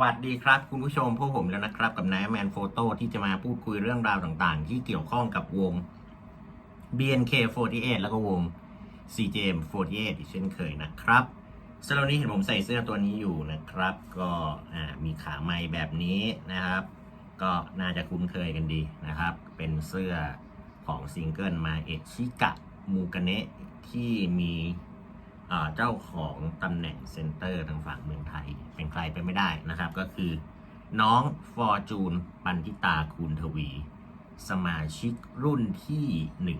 วัสดีครับคุณผู้ชมพวกผมแล้วนะครับ กับนายแมนโฟโต้ที่จะมาพูดคุยเรื่องราวต่างๆ ที่เกี่ยวข้องกับวง BNK48 แล้วก็วง CJM48 อีกเช่นเคยนะครับสำหรับนี้เห็นผมใส่เสื้อตัวนี้อยู่นะครับ ก็มีขาไม้แบบนี้นะครับ ก็น่าจะคุ้นเคยกันดีนะครับ เป็นเสื้อของซิงเกิลมาเอชิกะมูกเนะที่มี เจ้าของตำแหน่งเซนเตอร์ทางฝั่งเมืองไทย เป็นใครไปไม่ได้นะครับ ก็คือน้องฟอร์จูนปันทิตาคูณทวี สมาชิกรุ่นที่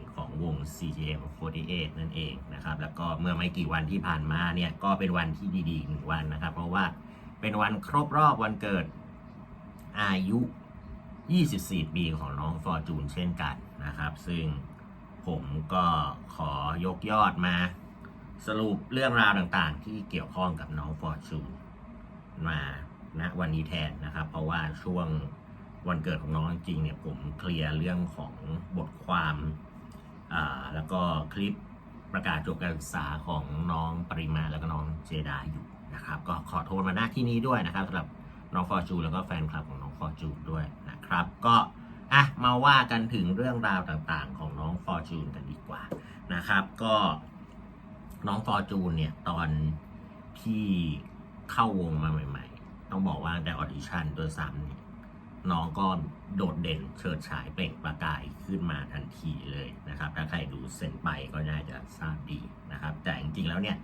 1 ของวง CGM48 นั่นเองนะครับ แล้วก็เมื่อไม่กี่วันที่ผ่านมาเนี่ย ก็เป็นวันที่ดีๆหนึ่งวันนะครับ เพราะว่าเป็นวันครบรอบวันเกิดอายุ 24 ปีของน้องฟอร์จูนเช่นกันนะครับ ซึ่งผมก็ขอยกยอดมา สรุปเรื่องราวต่างๆ ที่เกี่ยวข้องกับน้องฟอร์จูนมาณวันนี้แทนนะครับ เพราะว่าช่วงวันเกิดของน้องจริงๆเนี่ยผมเคลียร์เรื่องของบทความอ่าแล้วก็คลิปประกาศจบการศึกษาของน้องปริมาแล้วก็น้องเจดาอยู่นะครับ ก็ขอโทษมาณที่นี้ด้วยนะครับสำหรับน้องฟอร์จูแล้วก็แฟนคลับของน้องฟอร์จูด้วยนะครับ ก็อะมาว่ากันถึงเรื่องราวต่างๆ ของน้องฟอร์จูนกันดีกว่านะครับ ก็ น้องฟอร์จูนเนี่ย ตอนที่เข้าวงมาใหม่ ๆ ต้องบอกว่าแต่ออดิชั่นด้วซ้ำเนี่ยน้องก็โดดเด่นเฉิดฉายเปล่งประกายขึ้นมาทันทีเลยนะครับ ถ้าใครดูเส้นไปก็น่าจะทราบดีนะครับ แต่จริงๆแล้วเนี่ย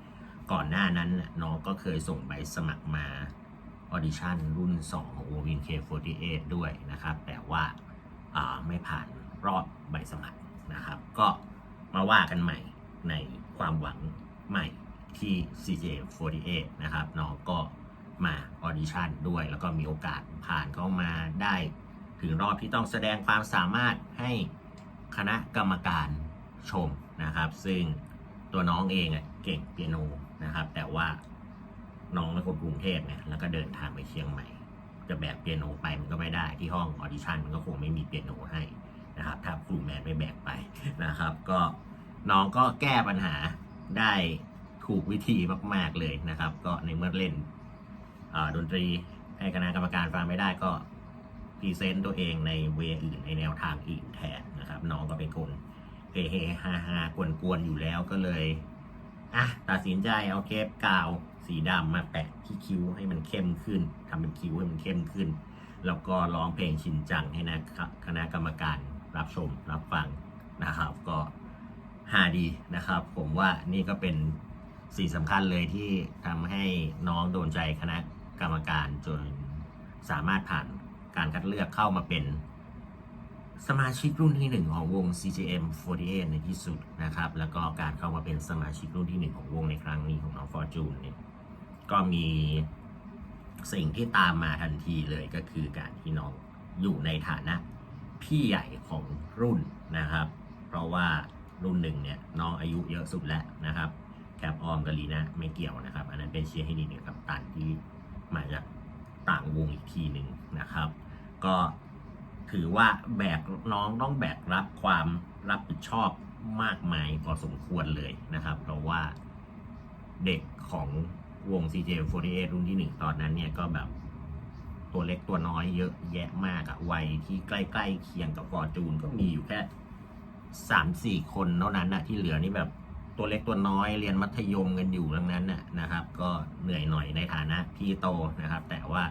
ก่อนหน้านั้นน้องก็เคยส่งใบสมัครมาออดิชั่นรุ่น 2 ของวง K48 ด้วยนะครับ แต่ว่าอ่าไม่ผ่านรอบใบสมัครนะครับ ก็มาว่ากันใหม่ในความหวัง ใหม่ที่ CJ48 นะครับน้องก็มาออดิชั่นด้วยแล้วก็มีโอกาสผ่านเข้ามาได้ถึงรอบที่ต้องแสดงความสามารถให้คณะกรรมการชมนะครับ ซึ่งตัวน้องเองอะเก่งเปียโนนะครับ แต่ว่าน้องเป็นคนกรุงเทพไงแล้วก็เดินทางไปเชียงใหม่ จะแบกเปียโนไปมันก็ไม่ได้ที่ห้องออดิชั่นมันก็คงไม่มีเปียโนให้นะครับ ถ้าครูแมนไม่แบกไปนะครับ ก็น้องก็แก้ปัญหา ได้ถูกวิธีมาก ๆเลยนะครับ ก็ในเมื่อเล่นดนตรีให้คณะกรรมการฟังไม่ได้ก็พรีเซนต์ตัวเองในเวอื่นในแนวทางอื่นแทนนะครับ น้องก็เป็นคนเฮเฮฮาฮากวนกวนๆอยู่แล้วก็เลยอะตัดสินใจเอาเทปกาวสีดำมาแปะที่คิ้วให้มันเข้มขึ้นทำเป็นคิ้วให้มันเข้มขึ้น แล้วก็ร้องเพลงชินจังให้นะครับคณะกรรมการรับชมรับฟังนะครับ ก็ ฮาดีนะครับ ผมว่านี่ก็เป็นสิ่งสำคัญเลยที่ทำให้น้องโดนใจคณะกรรมการจนสามารถผ่านการคัดเลือกเข้ามาเป็นสมาชิกรุ่นที่หนึ่งของวง CJM48 ในที่สุดนะครับ แล้วก็การเข้ามาเป็นสมาชิกรุ่นที่หนึ่งของวงในครั้งนี้ของน้องฟอร์จูนเนี่ยก็มีสิ่งที่ตามมาทันทีเลยก็คือการที่น้องอยู่ในฐานะพี่ใหญ่ของรุ่นนะครับ เพราะว่า รุ่นหนึ่งเนี่ยน้องอายุเยอะสุดแล้วนะครับแคปออมกับลีนะไม่เกี่ยวนะครับ อันนั้นเป็นเชียร์ให้ดีเนี่ยกับตันที่มาจากต่างวงอีกทีหนึ่งนะครับ ก็ถือว่าแบกน้องต้องแบกรับความรับผิดชอบมากมายพอสมควรเลยนะครับ เพราะว่าเด็กของวง CJ48 รุ่นที่หนึ่งตอนนั้นเนี่ยก็แบบตัวเล็กตัวน้อยเยอะแยะมากอะวัยที่ใกล้ ๆ เคียงกับฟอร์จูนก็มีอยู่แค่ สามสี่คนเท่านั้นนะที่เหลือนี่แบบตัวเล็กตัวน้อยเรียนมัธยมกันอยู่ดังนั้นนะนะครับ ก็เหนื่อยหน่อยในฐานะพี่โตนะครับ แต่ว่า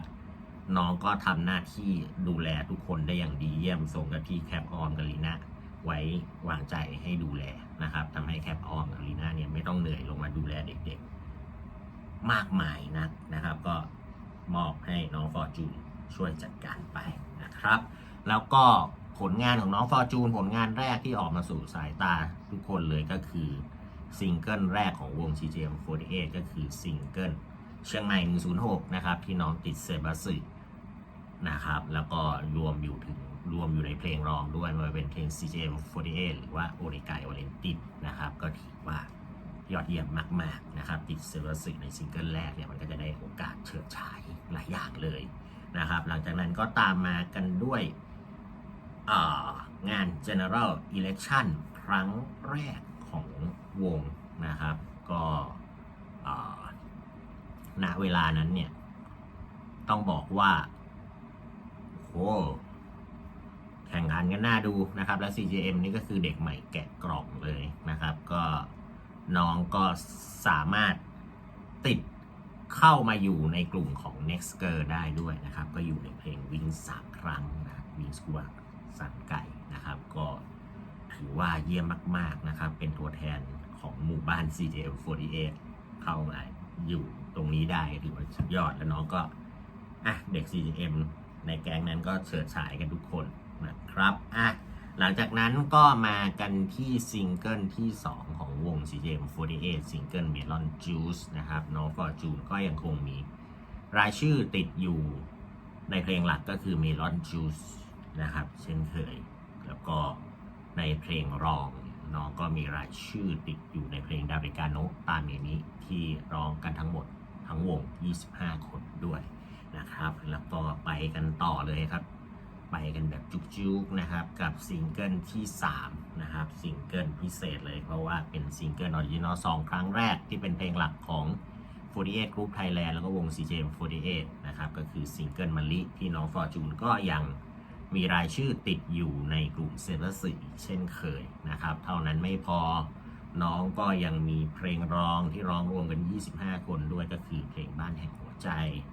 น้องก็ทำหน้าที่ดูแลทุกคนได้อย่างดีเยี่ยมส่งกับที่แคปออมกับลีน่าไว้วางใจให้ดูแลนะครับทำให้แคปออมกับลีน่าเนี่ยไม่ต้องเหนื่อยลงมาดูแลเด็กๆ มากมายนักนะครับ ก็มอบให้น้องฟอร์จูนช่วยจัดการไปนะครับ แล้วก็ ผลงานของน้องฟอร์จูนผลงานแรกที่ออกมาสู่สายตาทุกคนเลยก็คือซิงเกิลแรกของวง CJM48 ก็คือซิงเกิลเชียงใหม่ 106 นะครับ ที่น้องติดเซบัสึนะครับ แล้วก็รวมอยู่ถึงรวมอยู่ในเพลงร้องด้วยไม่ว่าเป็นเพลง CJM48 หรือว่าโอริกายโอเลนติดนะครับ ก็ถือว่ายอดเยี่ยมมาก ๆ นะครับ ติดเซบัสึในซิงเกิลแรกเนี่ยมันก็จะได้โอกาสเฉิดฉายหลายอย่างเลยนะครับ หลังจากนั้นก็ตามมากันด้วย งาน General Election ครั้งแรกของวงนะครับ ก็ณเวลานั้นเนี่ย ต้องบอกว่าโอ้แข่งขันกันน่าดูนะครับ และ CJM นี่ก็คือเด็กใหม่แกะกล่องเลยนะครับ ก็น้องก็สามารถติดเข้ามาอยู่ในกลุ่มของ Next Girl ได้ด้วยนะครับ ก็อยู่ในเพลงวิ่งสามครั้งนะวิ่งสกัว สันไก่นะครับ ก็ถือว่าเยี่ยมมากๆนะครับ เป็นตัวแทนของหมู่บ้าน CJM48 เข้ามาอยู่ตรงนี้ได้ถือว่าสุดยอดแล้วน้องก็อะเด็ก CGM ในแก๊งนั้นก็เฉิดฉายกันทุกคนนะครับอะหลังจากนั้นก็มากันที่ซิงเกิลที่ 2 ของวง CGM48 ซิงเกิล Melon Juice นะครับน้อง Fortune ก็ยังคงมี รายชื่อติดอยู่ในเพลงหลักก็คือ Melon Juice นะครับ เช่นเคย แล้วก็ในเพลงรองน้องก็มีรายชื่อติดอยู่ในเพลงดาริกาโนตามอย่างนี้ที่ร้องกันทั้งหมดทั้งวง 25 คนด้วยนะครับ แล้วก็ไปกันต่อเลยครับ ไปกันแบบจุกๆนะครับ กับซิงเกิลที่3นะครับซิงเกิลพิเศษเลยเพราะว่าเป็นซิงเกิลออริจินอลสองครั้งแรกที่เป็นเพลงหลักของ48 Group Thailand แล้วก็วง CJM48 นะครับ ก็คือซิงเกิลมะลิที่น้องฟอร์จูนก็ยัง มีรายชื่อติดอยู่ในกลุ่มเซเวอร์สีเช่นเคยนะครับ เท่านั้นไม่พอน้องก็ยังมีเพลงร้องที่ร้องรวมกัน 25 คนด้วยก็คือเพลงบ้านแห่งหัวใจ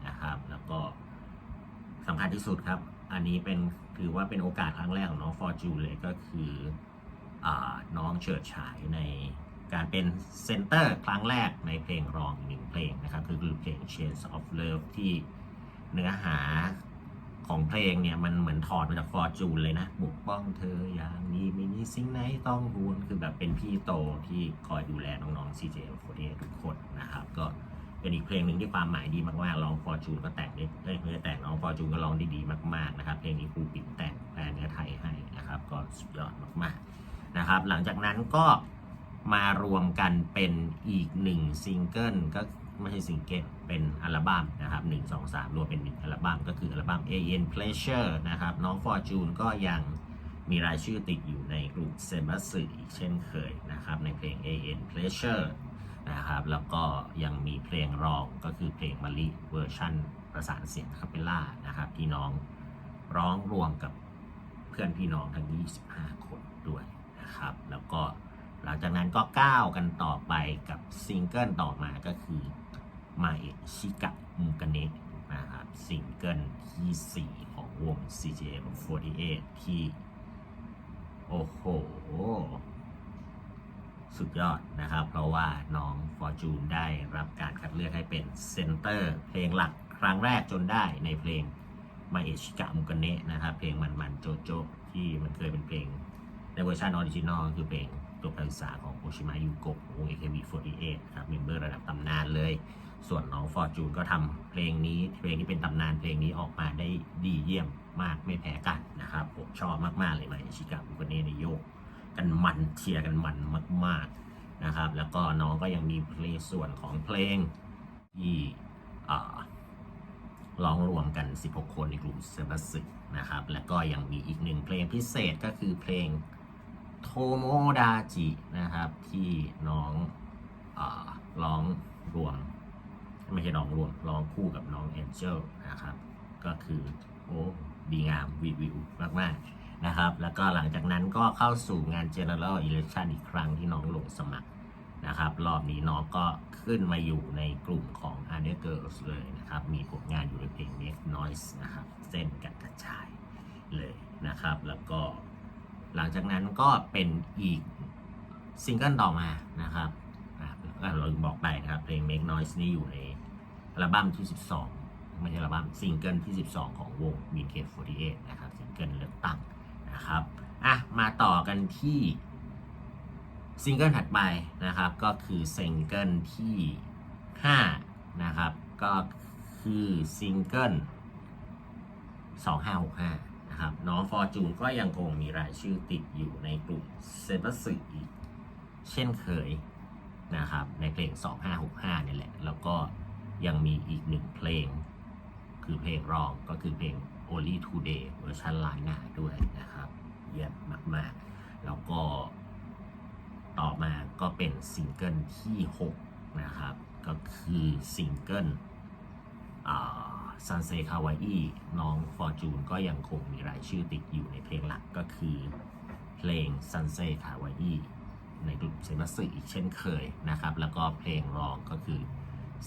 นะครับ แล้วก็สำคัญที่สุดครับ อันนี้เป็นถือว่าเป็นโอกาสครั้งแรกของน้องฟอร์จูเลยก็คืออน้องเฉิดฉายในการเป็นเซนเตอร์ครั้งแรกในเพลงร้องหนึ่งเพลงนะครับ คือเพลง Chains of Love ที่เนื้อหา ของเพลงเนี่ยมันเหมือนถอดมาจากฟอร์จูนเลยนะปกป้องเธออย่างนี้ไม่มีสิ่งไหนต้องห่วงคือแบบเป็นพี่โตที่คอยดูแลน้องๆ CJ48 ทุกคนนะครับ ก็เป็นอีกเพลงหนึ่งที่ความหมายดีมากๆร้องฟอร์จูนก็แต่งได้เอ้ยไม่ได้แต่งน้องฟอร์จูนก็ร้องได้ดีมาก ๆนะครับ เพลงนี้ครูปิ่นแต่งแปลเนื้อไทยให้นะครับก็สุดยอดมากๆนะครับ หลังจากนั้นก็มารวมกันเป็นอีกหนึ่งซิงเกิลก็ ไม่ใช่ซิงเกิลเป็นอัลบั้มนะครับ1 2 3รวมเป็นอัลบั้มก็คืออัลบั้ม AN Pleasure นะครับ น้อง Fortune ก็ยังมีรายชื่อติดอยู่ในกลุ่มเซบัสสึอีกเช่นเคยนะครับ ในเพลง AN Pleasure นะครับแล้วก็ยังมีเพลงรองก็คือเพลงมาลิเวอร์ชันประสานเสียงคาเปลล่านะครับ ที่น้องร้องรวมกับเพื่อนพี่น้องทั้ง 25 คนด้วยนะครับ แล้วก็หลังจากนั้นก็ก้าวกันต่อไปกับซิงเกิลต่อมาก็คือ มาเอชิกะมุกเนะนะครับซิงเกิลที่ 4 ของวง CJM48 ที่ โอ้โห สุดยอดนะครับ เพราะว่าน้องฟอร์จูนได้รับการคัดเลือกให้เป็นเซนเตอร์เพลงหลักครั้งแรกจนได้ในเพลงมาเอชิกะมุกเนะนะครับ เพลงมันมันๆโจโจที่มันเคยเป็นเพลงในเวอร์ชันออริจินอลคือเพลงตัวการศึกษาของโอชิมายุโกะวง AKB48 ครับเมมเบอร์ระดับตำนานเลย ส่วนน้องฟอร์จูนก็ทำเพลงนี้เพลงที่เป็นตำนานเพลงนี้ออกมาได้ดีเยี่ยมมากไม่แพ้กันนะครับ ผมชอบมาก ๆ เลยมาชิกาบุกเน่ในโยกกันมันเชียร์กันมันมาก ๆนะครับ แล้วก็น้องก็ยังมีเพลงส่วนของเพลงที่ร้องรวมกัน 16 คนในกลุ่มเซบัสสึนะครับ แล้วก็ยังมีอีกหนึ่งเพลงพิเศษก็คือเพลงโทโมดาจินะครับ ที่น้องอร้องรวม ไม่ใช่ร้องรวมร้องคู่กับน้องแอนเจลนะครับ ก็คือโอ้ดีงามวิวิวมากๆนะครับ แล้วก็หลังจากนั้นก็เข้าสู่งาน General Election อีกครั้งที่น้องลงสมัครนะครับ รอบนี้น้องก็ขึ้นมาอยู่ในกลุ่มของ Under Girls เลยนะครับ มีผลงานอยู่ในเพลง Make Noise นะครับ เส้นกันกระจายเลยนะครับ แล้วก็หลังจากนั้นก็เป็นอีกซิงเกิลต่อมานะครับอะเราบอกไปนะครับ เพลง Make Noise นี่อยู่ใน อัลบั้มที่ 12 ไม่ใช่อัลบั้มซิงเกิลที่ 12 ของวง b k 4 8 นะครับซิงเกิลเลือกตั้งนะครับอะมาต่อกันที่ซิงเกิลถัดไปนะครับก็คือซิงเกิลที่ 5 นะครับก็คือซิงเกิล2565นะครับน้องฟอร์จูนก็ยังคงมีรายชื่อติดอยู่ในกลุ่มเซบัสอีกเช่นเคยนะครับในเพลง 2565 นี่แหละ แล้วก็ ยังมีอีกหนึ่งเพลง คือเพลงรองก็คือเพลง Only Today เวอร์ชันลายหน้าด้วยนะครับ เยี่ยมมาก ๆ แล้วก็ต่อมาก็เป็นซิงเกิลที่ 6 นะครับ ก็คือซิงเกิลซันเซคาวาอีน้องฟอร์จูนก็ยังคงมีรายชื่อติดอยู่ในเพลงหลักก็คือเพลงซันเซคาวาอีในกลุ่มเซมัสึอีกเช่นเคยนะครับ แล้วก็เพลงรองก็คือ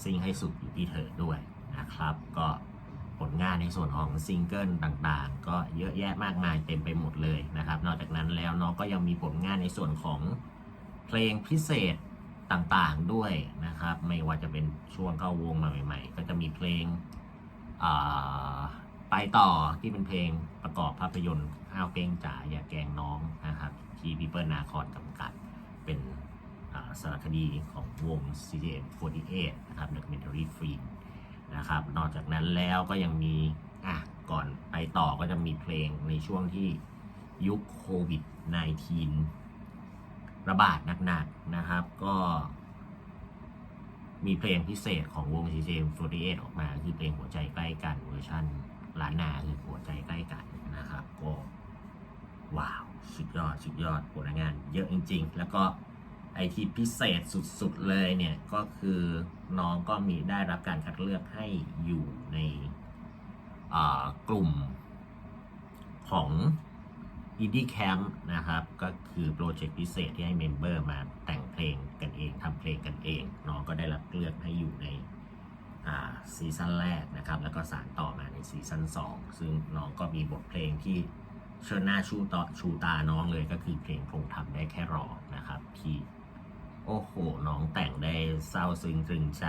ซิงให้สุดอยู่ที่เธอด้วยนะครับ ก็ผลงานในส่วนของซิงเกิลต่างๆ ก็เยอะแยะมากมายเต็มไปหมดเลยนะครับ นอกจากนั้นแล้วน้องก็ยังมีผลงานในส่วนของเพลงพิเศษต่างๆด้วยนะครับ ไม่ว่าจะเป็นช่วงเข้าวงมาใหม่ ๆ ก็จะมีเพลงไปต่อที่เป็นเพลงประกอบภาพยนตร์ห้าวเป้งจ๋าอย่าแกงน้องนะครับที่พี่เปิ้ลนาคอนกำกับเป็น สารคดีของวง CGM48 นะครับ documentary film นะครับ นอกจากนั้นแล้วก็ยังมี อะ ก่อนไปต่อก็จะมีเพลงในช่วงที่ยุคโควิด -19 ระบาดหนักๆนะครับ ก็มีเพลงพิเศษของวง CGM48 ออกมาคือเพลงหัวใจใกล้กันเวอร์ชันล้านนาคือหัวใจใกล้กันนะครับ ก็ว้าว สุดยอด สุดยอดผลงานเยอะจริง ๆ แล้วก็ ไอที่พิเศษสุดๆเลยเนี่ยก็คือน้องก็มีได้รับการคัดเลือกให้อยู่ในกลุ่มของ Indie Camp นะครับ ก็คือโปรเจกต์พิเศษที่ให้เมมเบอร์มาแต่งเพลงกันเองทำเพลงกันเอง น้องก็ได้รับเลือกให้อยู่ในซีซั่นแรกนะครับ แล้วก็สารต่อมาในซีซั่น2 ซึ่งน้องก็มีบทเพลงที่เชิญหน้าชูต่อชูตาน้องเลยก็คือเพลงคงทำได้แค่รอนะครับที่ โอ้โห น้องแต่งได้เศร้าซึ้งตรึงใจ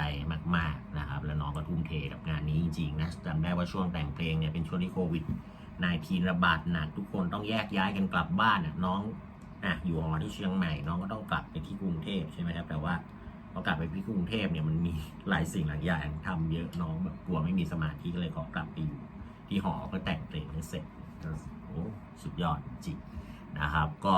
มาก ๆนะครับ แล้วน้องก็ทุ่มเทกับงานนี้จริงๆนะจำได้ว่าช่วงแต่งเพลงเนี่ยเป็นช่วงที่โควิดนายทีระบาดหนักทุกคนต้องแยกย้ายกันกลับบ้านน่ะน้องอะอยู่หอที่เชียงใหม่น้องก็ต้องกลับไปที่กรุงเทพใช่ไหมครับแต่ว่าพอกลับไปที่กรุงเทพเนี่ยมันมีหลายสิ่งหลายอย่างทำเยอะน้องแบบกลัวไม่มีสมาธิก็เลยขอกลับไปอยู่ที่หอก็แต่งเพลงให้เสร็จโอ้สุดยอดจริงนะครับ ก็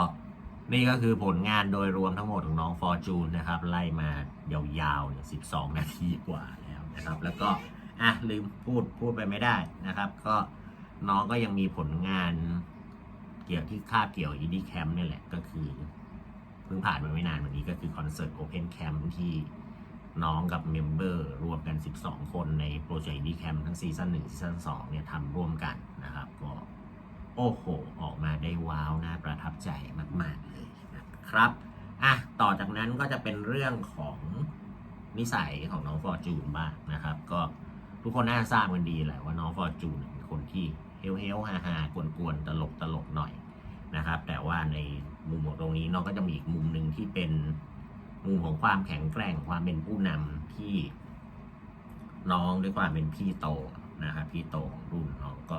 นี่ก็คือผลงานโดยรวมทั้งหมดของน้องฟอร์จูนนะครับ ไล่มายาวๆเนี่ย12 นาทีกว่าแล้วนะครับ แล้วก็อะลืมพูดพูดไปไม่ได้นะครับ ก็น้องก็ยังมีผลงานเกี่ยวที่คาบเกี่ยวอินดี้แคมป์นี่แหละก็คือเพิ่งผ่านมาไม่นานวันนี้ก็คือคอนเสิร์ตโอเพนแคมป์ที่น้องกับเมมเบอร์รวมกัน 12 คนในโปรเจกต์อินดี้แคมป์ทั้งซีซั่น1ซีซั่น2เนี่ยทำร่วมกันนะครับก็ โอ้โห ออกมาได้ว้าวน่าประทับใจมาก ๆ เลยนะครับอะต่อจากนั้นก็จะเป็นเรื่องของนิสัยของน้องฟอร์จูนบ้างนะครับ ก็ทุกคนน่าทราบกันดีแหละว่าน้องฟอร์จูนเป็นคนที่เฮลเฮลฮาฮากวนกวนๆตลกตลกหน่อยนะครับ แต่ว่าในมุมของตรงนี้น้องก็จะมีอีกมุมหนึ่งที่เป็นมุมของความแข็งแกร่งความเป็นผู้นำที่น้องด้วยความเป็นพี่โตนะครับพี่โตของรุ่นน้องก็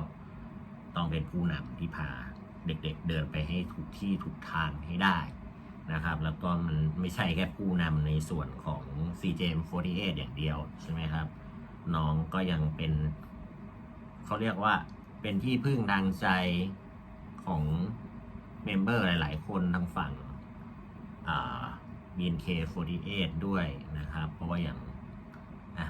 ต้องเป็นผู้นำที่พาเด็กๆเดินไปให้ถูกที่ถูกทางให้ได้นะครับ แล้วก็มันไม่ใช่แค่ผู้นำในส่วนของ CJM48 อย่างเดียวใช่ไหมครับ น้องก็ยังเป็นเขาเรียกว่าเป็นที่พึ่งทางใจของเมมเบอร์หลาย ๆ คนทางฝั่ง BNK48 ด้วยนะครับ เพราะว่าอย่าง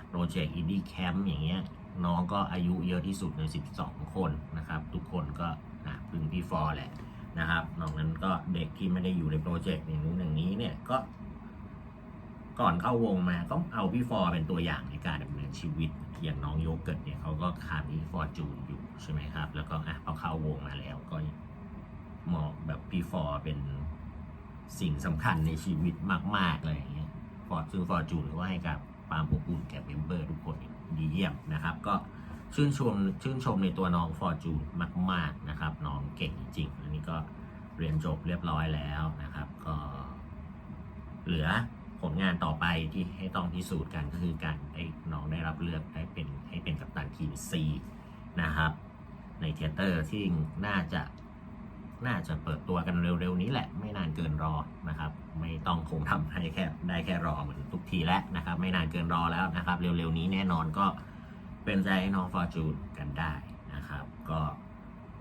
โปรเจกต์อินดี้แคมป์อย่างเงี้ย น้องก็อายุเยอะที่สุดใน 12 คนนะครับ ทุกคนก็อะพึ่งพี่ฟอร์แหละนะครับนอกนั้นก็เด็กที่ไม่ได้อยู่ในโปรเจกต์อย่างนู้นอย่างนี้เนี่ยก็ ก่อนเข้าวงมาก็เอาพี่ฟอร์เป็นตัวอย่างในการดำเนินชีวิตอย่างน้องโยเกิร์ตเนี่ยเขาก็ขาดพี่ฟอร์จูนอยู่ใช่ไหมครับ แล้วก็อะพอเข้าวงมาแล้วก็มองแบบพี่ฟอร์เป็นสิ่งสำคัญในชีวิตมาก ๆ เลยอย่างเงี้ยฟอร์ดซึ่งฟอร์จูนก็ให้กับความอบอุ่นแก่เมมเบอร์ทุกคน ดีเยี่ยมนะครับ ก็ชื่นชมชื่นชมในตัวน้องฟอร์จูนมาก ๆนะครับ น้องเก่งจริงอันนี้ก็เรียนจบเรียบร้อยแล้วนะครับ ก็ เหลือผลงานต่อไปที่ให้ต้องพิสูจน์กันก็คือการได้น้องได้รับเลือกได้เป็นให้เป็นกัปตันทีม C นะครับ ในเทเตอร์ที่น่าจะ น่าจะเปิดตัวกันเร็วๆนี้แหละไม่นานเกินรอนะครับ ไม่ต้องคงทำให้แค่ได้แค่รอเหมือนทุกทีแล้วนะครับ ไม่นานเกินรอแล้วนะครับ เร็วๆนี้แน่นอนก็เป็นใจน้องฟอร์จูนกันได้นะครับ ก็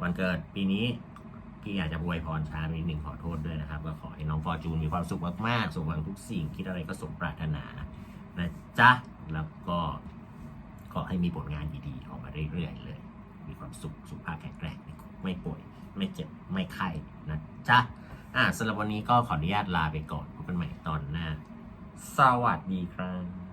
วันเกิดปีนี้พี่อยากจะอวยพรช้านิดหนึ่งขอโทษด้วยนะครับ ก็ขอให้น้องฟอร์จูนมีความสุขมากๆสมหวังทุกสิ่งคิดอะไรก็สมปรารถนานะจ๊ะแล้วก็ขอให้มีผลงานดีๆออกมาเรื่อยๆเลย มีความสุขสุขภาพแข็งแรงไม่ป่วย ไม่เจ็บไม่ไข้นะจ๊ะอ่าสำหรับวันนี้ก็ขออนุญาตลาไปก่อนพบกันใหม่ตอนหน้า สวัสดีครับ